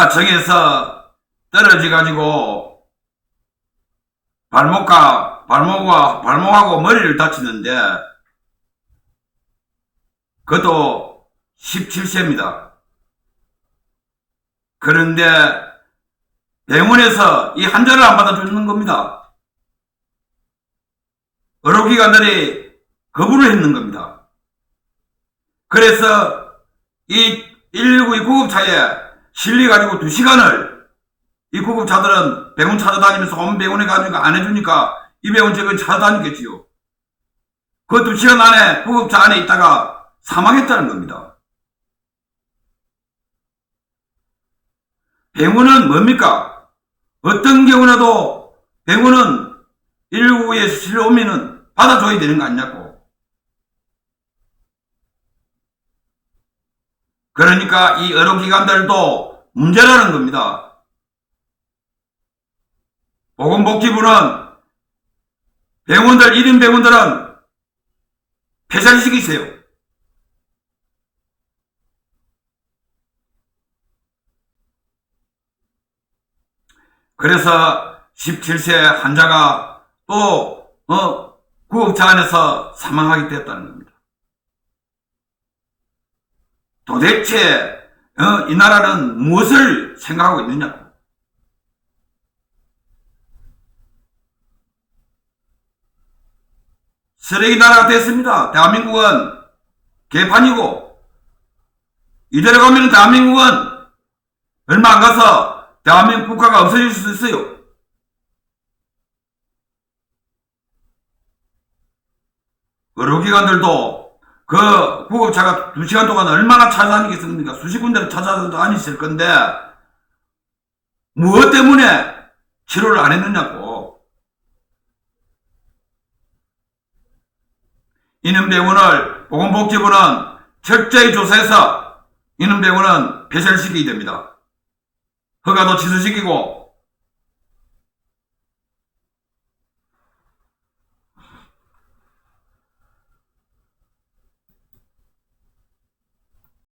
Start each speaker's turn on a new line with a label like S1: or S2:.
S1: 하청에서 떨어져 가지고 발목과 발목과 발목하고 머리를 다치는데 그것도 17세입니다. 그런데 병원에서 이 환자를 안 받아주는 겁니다. 의료기관들이 거부를 했는 겁니다. 그래서 이 119의 구급차에 실려가지고 2시간을 이 구급차들은 병원 찾아다니면서 온 병원에 가지고 안 해주니까 이 병원 저병 찾아다니겠지요. 그 2시간 안에 구급차 안에 있다가 사망했다는 겁니다. 병원은 뭡니까? 어떤 경우라도 병원은 119에 실려 오면은 받아줘야 되는 거 아니냐고. 그러니까 이 의료기관들도 문제라는 겁니다. 보건복지부는 병원들, 1인 병원들은 폐쇄를 시키세요. 그래서 17세 환자가 또, 어, 구급차 안에서 사망하게 되었다는 겁니다. 도대체, 어, 이 나라는 무엇을 생각하고 있느냐고. 쓰레기 나라가 됐습니다. 대한민국은 개판이고, 이대로 가면 대한민국은 얼마 안 가서 대한민국 국가가 없어질 수 있어요. 의료기관들도 그 구급차가 두 시간 동안 얼마나 찾아다니겠습니까? 수십 군데를 찾아다니실 건데, 무엇 때문에 치료를 안 했느냐고. 이는 병원을 보건복지부는 철저히 조사해서 이는 병원은 폐쇄를 시키게 됩니다. 허가도 취소시키고